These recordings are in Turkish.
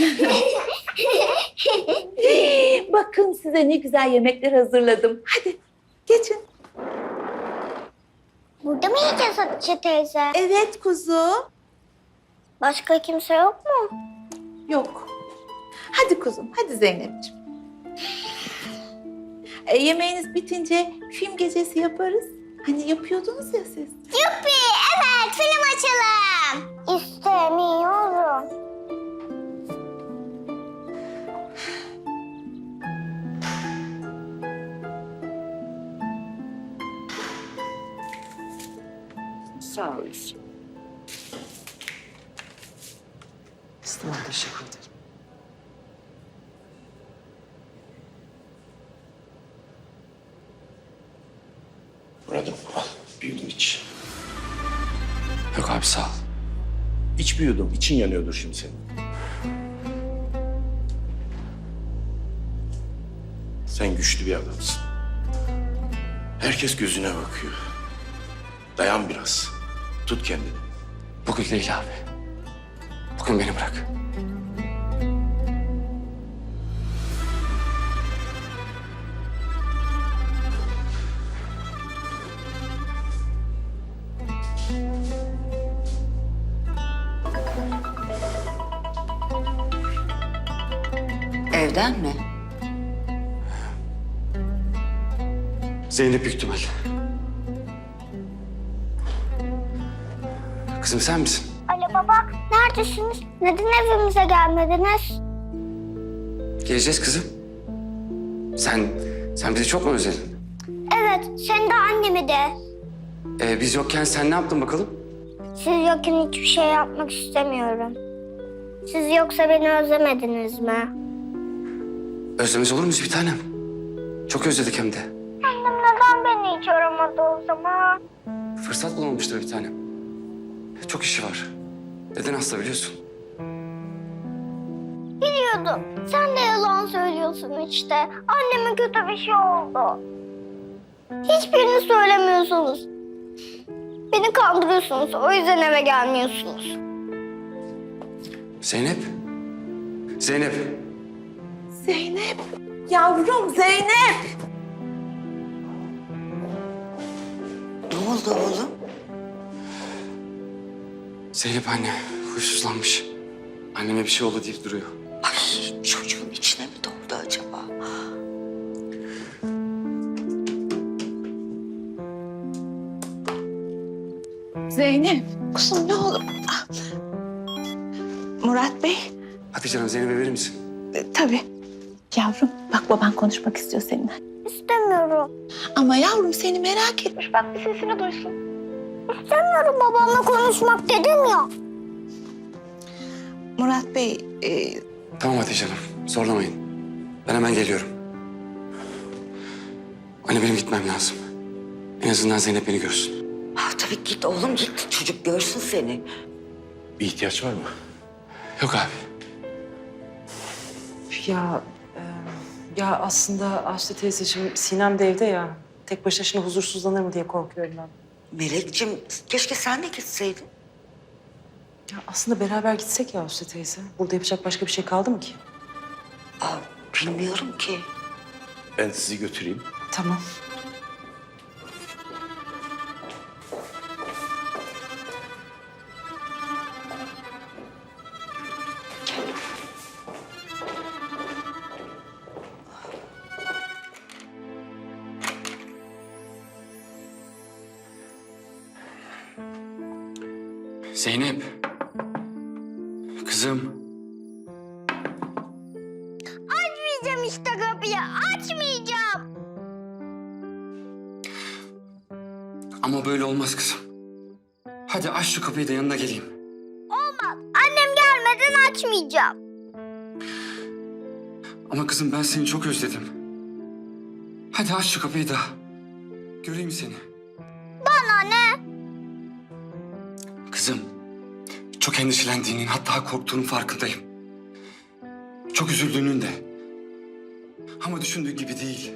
Bakın size ne güzel yemekler hazırladım. Hadi geçin. Burada mı yiyeceğiz Hatice teyze? Evet kuzu. Başka kimse yok mu? Yok. Hadi kuzum, hadi Zeynep'ciğim. E, yemeğiniz bitince film gecesi yaparız. Hani yapıyordunuz ya siz. Yuppi evet film açalım. İstemiyorum. Sağ olasın. İstemem teşekkür ederim. Murat'ım al. Bir yudum iç. Yok abi sağ ol. İç bir yudum. İçin yanıyordur şimdi senin. Sen güçlü bir adamsın. Herkes gözüne bakıyor. Dayan biraz. Tut kendini. Bugün değil abi. Bugün beni bırak. Evden mi? Zeynep büyük ihtimal. Kızım sen misin? Ali baba neredesiniz? Neden evimize gelmediniz? Geleceğiz kızım. Sen, sen bizi çok mu özledin? Evet sen de annemi de. Ee, biz yokken sen ne yaptın bakalım? Siz yokken hiçbir şey yapmak istemiyorum. Siz yoksa beni özlemediniz mi? Özlemez olur muyuz bir tanem? Çok özledik hem de. Annem neden beni hiç aramadı o zaman? Fırsat bulamamıştır bir tanem. Çok işi var. Neden hasta biliyorsun? Biliyordum. Sen de yalan söylüyorsun işte. Anneme kötü bir şey oldu. Hiçbirini söylemiyorsunuz. Beni kandırıyorsunuz. O yüzden eve gelmiyorsunuz. Zeynep. Zeynep. Zeynep, yavrum Zeynep. Ne oldu oğlum? Zeynep anne huysuzlanmış. Anneme bir şey oldu deyip duruyor. Ay çocuğun içine mi doldu acaba? Zeynep, kuzum ne olur. Murat Bey, Hadi canım Zeynep'e verir misin? e, tabii. Yavrum, bak baban konuşmak istiyor seninle. İstemiyorum. Ama yavrum seni merak etmiş. Bak bir sesini duysun. İstemiyorum babamla konuşmak dedim ya. Murat Bey, e, Tamam hadi canım. Zorlamayın. Ben hemen geliyorum. Anne benim gitmem lazım. En azından Zeynep beni görsün. Ha, tabii git oğlum git. Çocuk görsün seni. Bir ihtiyaç var mı? Yok abi. Ya e, ya aslında Aslı teyzeciğim Sinem de evde ya. Tek başına şimdi huzursuzlanır mı diye korkuyorum ben. Melekciğim keşke sen de gitseydin. Ya aslında beraber gitsek ya Aslı teyze. Burada yapacak başka bir şey kaldı mı ki? Aa, bilmiyorum ki. Ben sizi götüreyim. Tamam. Zeynep. Kızım. Açmayacağım işte kapıyı. Açmayacağım. Ama böyle olmaz kızım. Hadi aç şu kapıyı da yanına geleyim. Olmaz. Annem gelmeden açmayacağım. Ama kızım ben seni çok özledim. Hadi aç şu kapıyı da. Göreyim seni. Çok endişelendiğinin hatta korktuğunun farkındayım. Çok üzüldüğünün de. Ama düşündüğün gibi değil.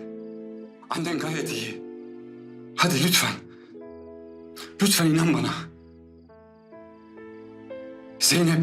Annen gayet iyi. Hadi lütfen. Lütfen inan bana. Zeynep.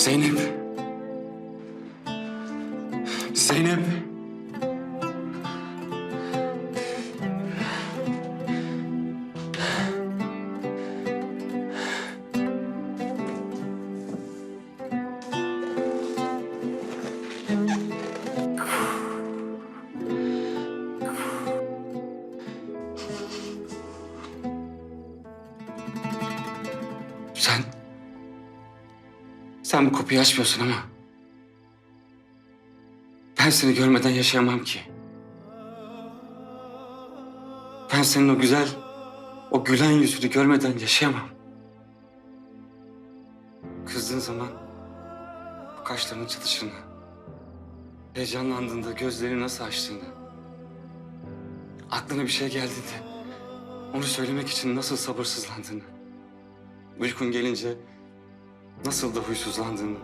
Zeynep. Zeynep. Sen... Sen bu kapıyı açmıyorsun ama... Ben seni görmeden yaşayamam ki. Ben senin o güzel, o gülen yüzünü görmeden yaşayamam. Kızdığın zaman bu kaşlarının çatışını, heyecanlandığında gözlerini nasıl açtığını, aklına bir şey geldiğinde onu söylemek için nasıl sabırsızlandığını, uykun gelince nasıl da huysuzlandığını,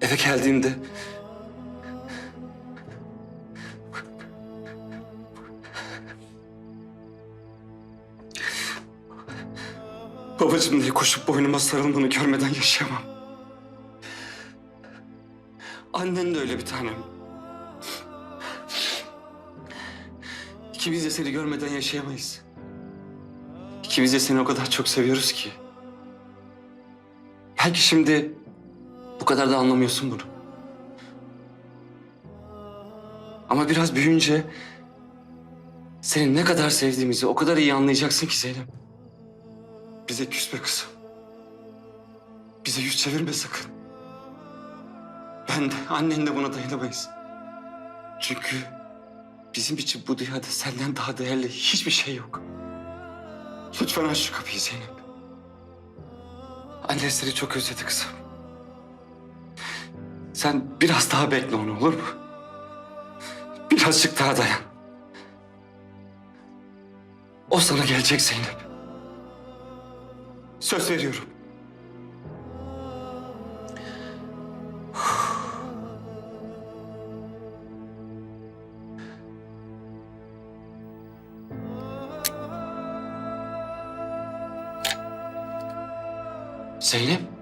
eve geldiğinde babacığım diye koşup boynuma sarılmanı görmeden yaşayamam. Annen de öyle bir tanem. İkimiz de seni görmeden yaşayamayız. İkimiz de seni o kadar çok seviyoruz ki. Belki şimdi bu kadar da anlamıyorsun bunu. Ama biraz büyüyünce seni ne kadar sevdiğimizi o kadar iyi anlayacaksın ki Zeynep. Bize küsme kızım. Bize yüz çevirme sakın. Ben de annen de buna dayanamayız. Çünkü bizim için bu dünyada senden daha değerli hiçbir şey yok. Lütfen aç şu kapıyı Zeynep. Annen seni çok özledi kızım. Sen biraz daha bekle onu olur mu? Birazcık daha dayan. O sana gelecek Zeynep. Söz veriyorum. Zeynep.